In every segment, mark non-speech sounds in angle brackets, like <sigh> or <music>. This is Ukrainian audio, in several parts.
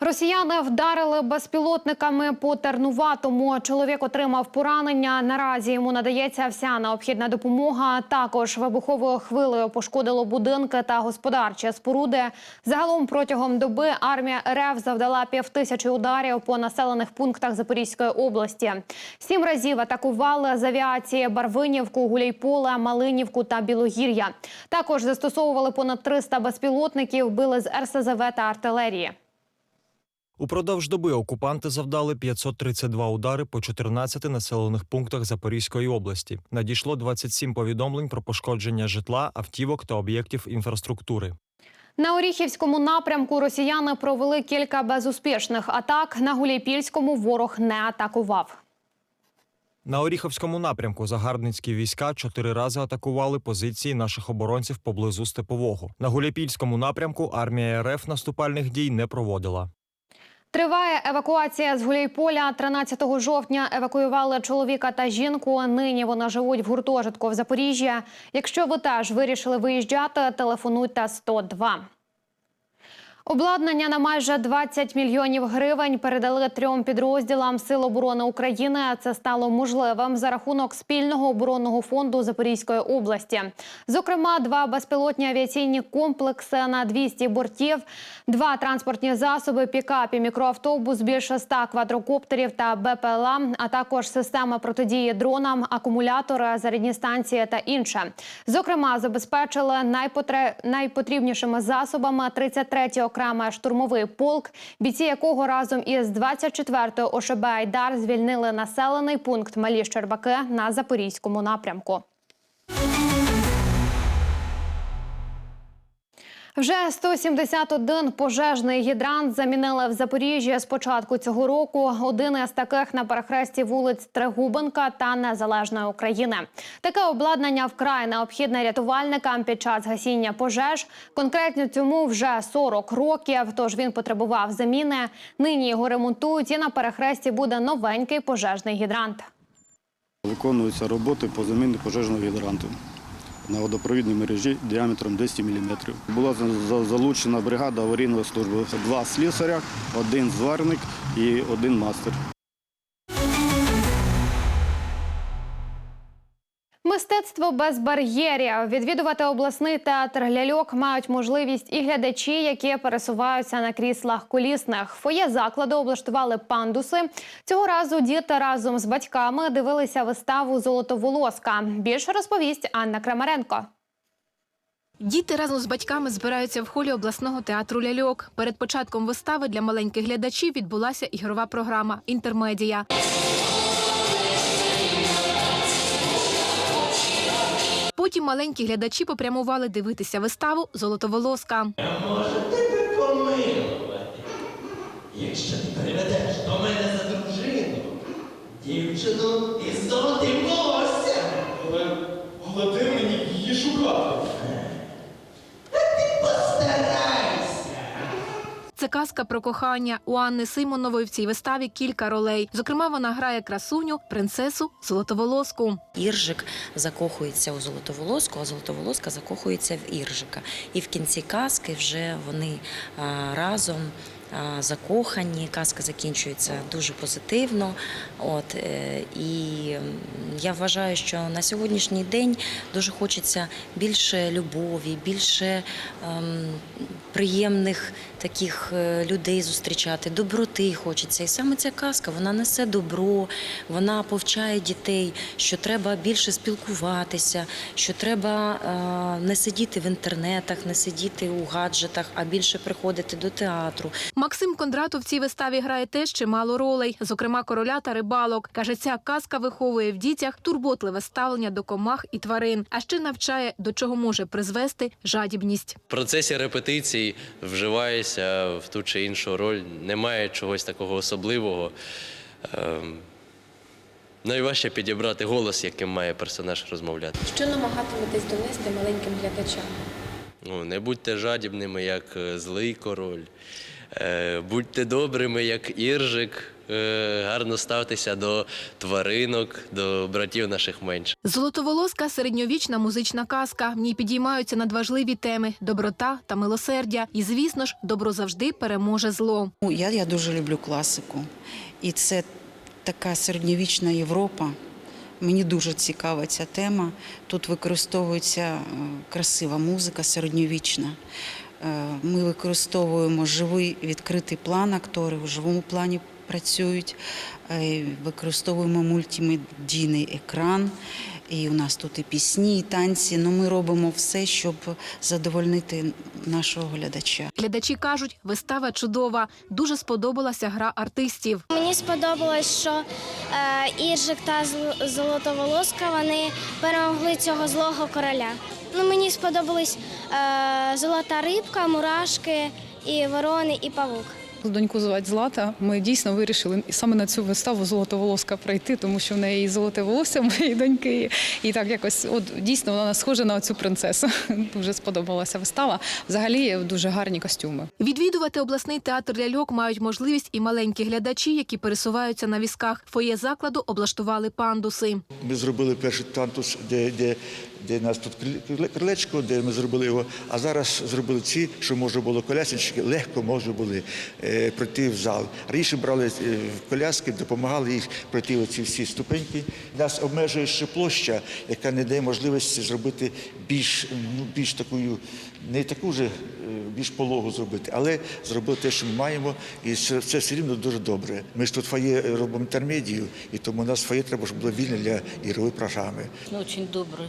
Росіяни вдарили безпілотниками по Тернуватому. Чоловік отримав поранення. Наразі йому надається вся необхідна допомога. Також вибуховою хвилею пошкодило будинки та господарчі споруди. Загалом протягом доби армія РФ завдала півтисячі ударів по населених пунктах Запорізької області. Сім разів атакували з авіації Барвинівку, Гуляйполе, Малинівку та Білогір'я. Також застосовували понад 300 безпілотників, били з РСЗВ та артилерії. Упродовж доби окупанти завдали 532 удари по 14 населених пунктах Запорізької області. Надійшло 27 повідомлень про пошкодження житла, автівок та об'єктів інфраструктури. На Оріхівському напрямку росіяни провели кілька безуспішних атак. На Гуляйпільському ворог не атакував. На Оріховському напрямку загарбницькі війська чотири рази атакували позиції наших оборонців поблизу Степового. На Гуляйпільському напрямку армія РФ наступальних дій не проводила. Триває евакуація з Гуляйполя. 13 жовтня евакуювали чоловіка та жінку. Нині вони живуть в гуртожитку в Запоріжжі. Якщо ви теж вирішили виїжджати, телефонуйте 102. Обладнання на майже 20 мільйонів гривень передали трьом підрозділам Сил оборони України. Це стало можливим за рахунок спільного оборонного фонду Запорізької області. Зокрема, два безпілотні авіаційні комплекси на 200 бортів, два транспортні засоби, пікап і мікроавтобус, більше 100 квадрокоптерів та БПЛА, а також система протидії дронам, акумулятори, зарядні станції та інше. Зокрема, забезпечили найпотре... найпотрібнішими засобами 33-й окремий штурмовий полк, бійці якого разом із 24-ї ОШБ «Айдар» звільнили населений пункт Малі Щербаки на Запорізькому напрямку. Вже 171 пожежний гідрант замінили в Запоріжжі з початку цього року. Один із таких на перехресті вулиць Трегубенка та Незалежної України. Таке обладнання вкрай необхідне рятувальникам під час гасіння пожеж. Конкретно цьому вже 40 років. Тож він потребував заміни. Нині його ремонтують і на перехресті буде новенький пожежний гідрант. Виконуються роботи по заміні пожежного гідранту на водопровідній мережі діаметром 200 мм. Була за- за- залучена бригада аварійної служби. Два слісаря, один зварник і один мастер. Мистецтво без бар'єрів. Відвідувати обласний театр ляльок мають можливість і глядачі, які пересуваються на кріслах колісних. Фоє закладу облаштували пандуси. Цього разу діти разом з батьками дивилися виставу Золотоволоска. Більше розповість Анна Крамаренко. Діти разом з батьками збираються в холі обласного театру ляльок. Перед початком вистави для маленьких глядачів відбулася ігрова програма Інтермедія. Потім маленькі глядачі попрямували дивитися виставу Золотоволоска. тебе помилувати, якщо ти переведеш до мене за дружину, дівчину із золотим волоссям. Але, але де мені її шукати? Та ти постарайся. Казка про кохання. У Анни Симонової в цій виставі кілька ролей. Зокрема, вона грає красуню, принцесу, золотоволоску. Іржик закохується у золотоволоску, а золотоволоска закохується в іржика. І в кінці казки вже вони разом. Закохані, казка закінчується дуже позитивно. От е, і я вважаю, що на сьогоднішній день дуже хочеться більше любові, більше ем, приємних таких е, людей зустрічати, доброти хочеться. І саме ця казка вона несе добро, вона повчає дітей, що треба більше спілкуватися, що треба е, не сидіти в інтернетах, не сидіти у гаджетах, а більше приходити до театру. Максим Кондратов в цій виставі грає теж чимало ролей, зокрема короля та рибалок. Каже, ця казка виховує в дітях турботливе ставлення до комах і тварин, а ще навчає, до чого може призвести жадібність. В процесі репетицій вживаєшся в ту чи іншу роль. Немає чогось такого особливого. Ем, Найважче підібрати голос, яким має персонаж розмовляти. Що намагатиметесь донести маленьким глядачам? Ну, не будьте жадібними, як е, злий король. Е, Будьте добрими, як іржик, е, гарно ставтеся до тваринок, до братів наших менших. Золотоволоска середньовічна музична казка. В ній підіймаються надважливі теми доброта та милосердя. І, звісно ж, добро завжди переможе зло. Ну, Я, я дуже люблю класику. І це така середньовічна Європа. Мені дуже цікава ця тема. Тут використовується е, красива музика середньовічна. Е, Ми використовуємо живий відкритий план, актори в живому плані працюють. Е, Використовуємо мультимедійний екран. І у нас тут і пісні, і танці. Ну, ми робимо все, щоб задовольнити нашого глядача. Глядачі кажуть, вистава чудова. Дуже сподобалася гра артистів. Мені сподобалось, що е, Іржик та Золотоволоска вони перемогли цього злого короля. Ну, мені сподобались е, золота рибка, мурашки, і ворони, і павук. Доньку звати Злата. Ми дійсно вирішили саме на цю виставу золотоволоска прийти, тому що в неї і золоте волосся моєї доньки. І так якось от дійсно вона схожа на цю принцесу. <laughs> Дуже сподобалася вистава. Взагалі дуже гарні костюми. Відвідувати обласний театр ляльок мають можливість і маленькі глядачі, які пересуваються на візках. Фоє закладу облаштували пандуси. Ми зробили перший тантус, де, де, де у нас тут криле- крилечко, де ми зробили його. А зараз зробили ці, що можна було колясочки, легко можна були е, пройти в зал. Раніше брали е, коляски, допомагали їх пройти оці всі ступеньки. Нас обмежує ще площа, яка не дає можливості зробити більш, ну, більш такою, не таку вже е, більш пологу зробити, але зробили те, що ми маємо, і це все рівно дуже добре. Ми ж тут фає робимо інтермедію, і тому у нас фає треба, щоб було вільне для ігрової програми. Ну, Дуже добре.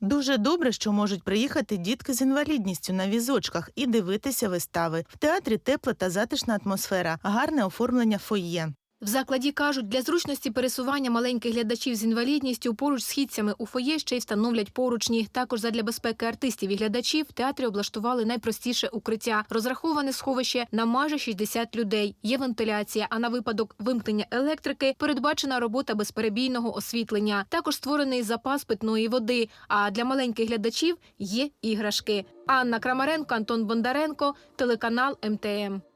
Дуже добре, що можуть приїхати дітки з інвалідністю на візочках і дивитися вистави. В театрі тепла та затишна атмосфера, гарне оформлення фоє. В закладі кажуть, для зручності пересування маленьких глядачів з інвалідністю поруч з східцями у фоє ще й встановлять поручні. Також задля безпеки артистів і глядачів в театрі облаштували найпростіше укриття. Розраховане сховище на майже 60 людей. Є вентиляція, а на випадок вимкнення електрики передбачена робота безперебійного освітлення. Також створений запас питної води. А для маленьких глядачів є іграшки. Анна Крамаренко, Антон Бондаренко, телеканал МТМ.